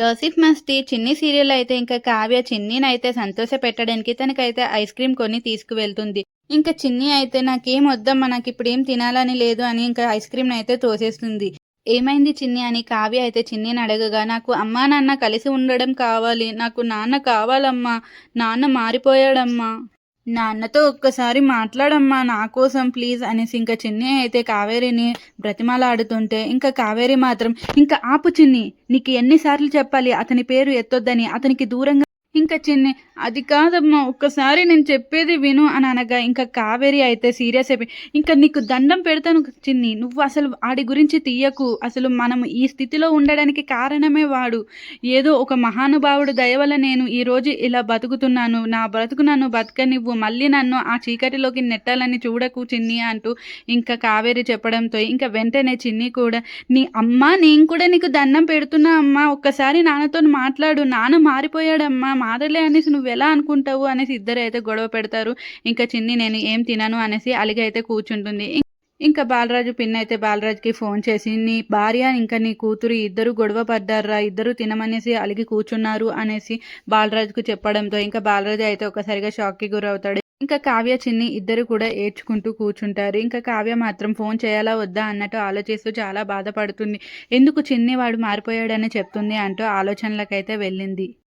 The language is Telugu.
గాసిప్ మస్తి చిన్ని సీరియల్ అయితే ఇంకా కావ్య చిన్నిని అయితే సంతోష పెట్టడానికి తనకైతే ఐస్ క్రీమ్ కొని తీసుకువెళ్తుంది. ఇంకా చిన్ని అయితే నాకేం వద్దమ్మా నాకు ఇప్పుడు ఏం తినాలని లేదు అని ఇంకా ఐస్ క్రీమ్ అయితే తోసేస్తుంది. ఏమైంది చిన్ని అని కావ్య అయితే చిన్నిని అడగగా నాకు అమ్మా నాన్న కలిసి ఉండడం కావాలి నాకు నాన్న కావాలమ్మా నాన్న మారిపోయాడమ్మా. నాన్నతో ఒక్కసారి మాట్లాడమ్మా నా కోసం ప్లీజ్ అనేసి ఇంకా చిన్ని అయితే కావేరిని బ్రతిమాలాడుతుంటే ఇంకా కావేరి మాత్రం ఇంకా ఆపు చిన్ని నీకు ఎన్నిసార్లు చెప్పాలి అతని పేరు ఎత్తొద్దని అతనికి దూరంగా ఇంకా చిన్ని అది కాదమ్మా ఒక్కసారి నేను చెప్పేది విను అని అనగా ఇంకా కావేరి అయితే సీరియస్ అయిపోయి ఇంకా నీకు దండం పెడతాను చిన్ని నువ్వు అసలు వాడి గురించి తీయకు అసలు మనం ఈ స్థితిలో ఉండడానికి కారణమే వాడు. ఏదో ఒక మహానుభావుడు దయ వల్ల నేను ఈరోజు ఇలా బతుకుతున్నాను నా బ్రతుకు నన్ను బతకనివ్వు మళ్ళీ నన్ను ఆ చీకటిలోకి నెట్టాలని చూడకు చిన్ని అంటూ ఇంకా కావేరి చెప్పడంతో ఇంకా వెంటనే చిన్ని కూడా నీ అమ్మ నేను కూడా నీకు దండం పెడుతున్నా అమ్మా ఒక్కసారి నాన్నతో మాట్లాడు నాన్న మారిపోయాడమ్మా మారలే అనేసి నువ్వు ఎలా అనుకుంటావు అనేసి ఇద్దరు అయితే గొడవ పెడతారు. ఇంకా చిన్ని నేను ఏం తినను అనేసి అలిగి అయితే కూర్చుంటుంది. ఇంకా బాలరాజు పిన్ అయితే బాలరాజుకి ఫోన్ చేసి నీ భార్య ఇంకా నీ కూతురు ఇద్దరు గొడవ పడ్డారా ఇద్దరు తినమనేసి అలిగి కూర్చున్నారు అనేసి బాలరాజుకు చెప్పడంతో ఇంకా బాలరాజు అయితే ఒకసారిగా షాక్కి గురవుతాడు. ఇంకా కావ్య చిన్ని ఇద్దరు కూడా ఏడ్చుకుంటూ కూర్చుంటారు. ఇంకా కావ్య మాత్రం ఫోన్ చేయాలా వద్దా అన్నట్టు ఆలోచిస్తూ చాలా బాధపడుతుంది. ఎందుకు చిన్ని వాడు మారిపోయాడని చెప్తుంది అంటూ ఆలోచనలకైతే వెళ్ళింది.